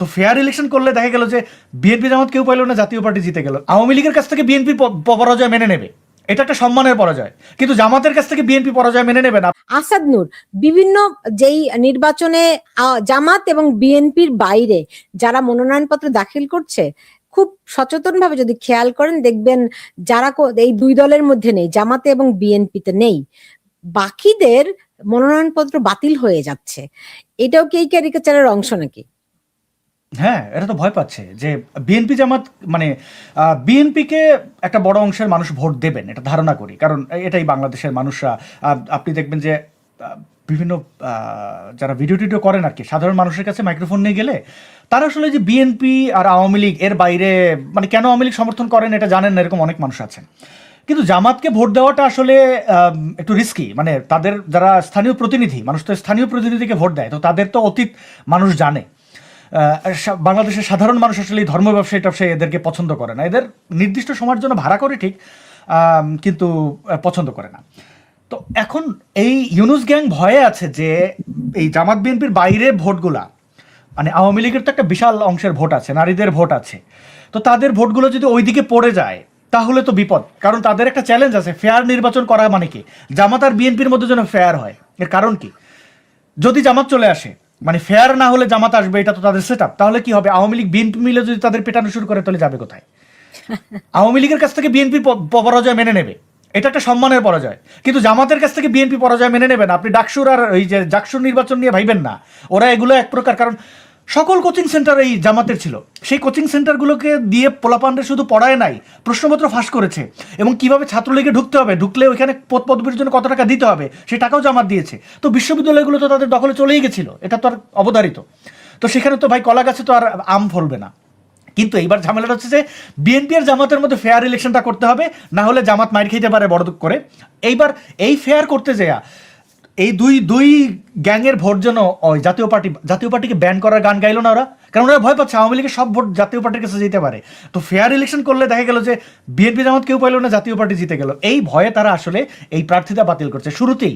তো fair election করলে দেখা গেল যে বিএনপি জামাত কেউ পাইলো না, জাতীয় পার্টি জিতে গেল। আওয়ামী লীগের কাছ থেকে বিএনপি পরাজয় মেনে নেবে। এটা একটা সম্মানের পরাজয়। কিন্তু জামাতের কাছ থেকে বিএনপি পরাজয় মেনে নেবে না। আসাদ নূর, বিভিন্ন যেই নির্বাচনে জামাত এবং বিএনপির বাইরে যারা মনোনয়নপত্র দাখিল করছে, খুব সচেতনভাবে যদি খেয়াল করেন, দেখবেন যারা এই দুই দলের মধ্যে নেই, জামাতে এবং বিএনপিতে নেই। বাকিদের মনোনয়নপত্র বাতিল হয়ে যাচ্ছে। এটাও কি এই ক্যারিকেচারের অংশ নাকি? হ্যাঁ এটা তো ভয় পাচ্ছে যে বিএনপি জামাত মানে বিএনপিকে একটা বড় অংশের মানুষ ভোট দেবেন, এটা ধারণা করি। কারণ এটাই বাংলাদেশের মানুষরা। আপনি দেখবেন যে বিভিন্ন যারা ভিডিও টিডিও করেন আর কি, সাধারণ মানুষের কাছে মাইক্রোফোন নিয়ে গেলে, তারা আসলে যে বিএনপি আর আওয়ামী লীগ এর বাইরে মানে কেন আওয়ামী লীগ সমর্থন করেন এটা জানেন না, এরকম অনেক মানুষ আছেন। কিন্তু জামাতকে ভোট দেওয়াটা আসলে একটু রিস্কি মানে তাদের যারা স্থানীয় প্রতিনিধি, মানুষ তো স্থানীয় প্রতিনিধিকে ভোট দেয়, তো তাদের তো অতীত মানুষ জানে। বাংলাদেশের সাধারণ মানুষ আসলে এই ধর্ম ব্যবসায়ী টবসায়ী এদেরকে পছন্দ করে না। এদের নির্দিষ্ট সময়ের জন্য ভাড়া করে ঠিক কিন্তু পছন্দ করে না। তো এখন এই ইউনুস গ্যাং ভয়ে আছে যে এই জামাত বিএনপির বাইরে ভোটগুলা মানে আওয়ামী লীগের তো একটা বিশাল অংশের ভোট আছে, নারীদের ভোট আছে। তো তাদের ভোটগুলো যদি ওইদিকে পড়ে যায়, তাহলে তো বিপদ। কারণ তাদের একটা চ্যালেঞ্জ আছে ফেয়ার নির্বাচন করা মানে কি? জামাত আর বিএনপির মধ্যে যেন ফেয়ার হয়। এর কারণ কি? যদি জামাত চলে আসে মানে ফেয়ার না হলে জামাত আসবে এটা তো তাদের সেট তাহলে কি হবে? আওয়ামী লীগ বিএনপি মিলে যদি তাদের পেটানো শুরু করে তাহলে যাবে কোথায়? আওয়ামী লীগের কাছ থেকে বিএনপি পরাজয় মেনে নেবে। এটা একটা সম্মানের পরাজয়। কিন্তু জামাতের কাছ থেকে বিএনপি পরাজয় মেনে নেবেন না। আপনি ডাকসুর আর ওই যে ডাকসুর নির্বাচন নিয়ে ভাইবেন না। ওরা এগুলো এক প্রকার কারণ সকল কোচিং সেন্টার এই জামাতের ছিল। সেই কোচিং সেন্টারগুলোকে দিয়ে পোলাপানরে শুধু পড়ায় নাই, প্রশ্নপত্র ফাঁস করেছে এবং কীভাবে ছাত্রলীগে ঢুকতে হবে, ঢুকলে ওইখানে পদ পদবীর জন্য কত টাকা দিতে হবে সেই টাকাও জামাত দিয়েছে। তো বিশ্ববিদ্যালয়গুলো তো তাদের দখলে চলেই গেছিল, এটা তো আর অবধারিত। তো সেখানে তো ভাই কলা গাছে তো আর আম ফলবে না। কিন্তু এইবার ঝামেলাটা হচ্ছে যে বিএনপি আর জামাতের মধ্যে ফেয়ার ইলেকশনটা করতে হবে, না হলে জামাত মাইর খেতে পারে বড় করে। এইবার এই ফেয়ার করতে যেয়া এই দুই দুই গ্যাংয়ের ভোট যেন জাতীয় পার্টি, জাতীয় পার্টিকে ব্যান করার গান গাইলো না ওরা। কারণ ওরা ভয় পাচ্ছে, আওয়ামী লীগের সব ভোট জাতীয় পার্টির কাছে যেতে পারে। তো ফেয়ার ইলেকশন করলে দেখা গেল যে বিএনপি জামাত কেউ পাইলো না, জাতীয় পার্টি জিতে গেল। এই ভয়ে তারা আসলে এই প্রার্থীতা বাতিল করছে। শুরুতেই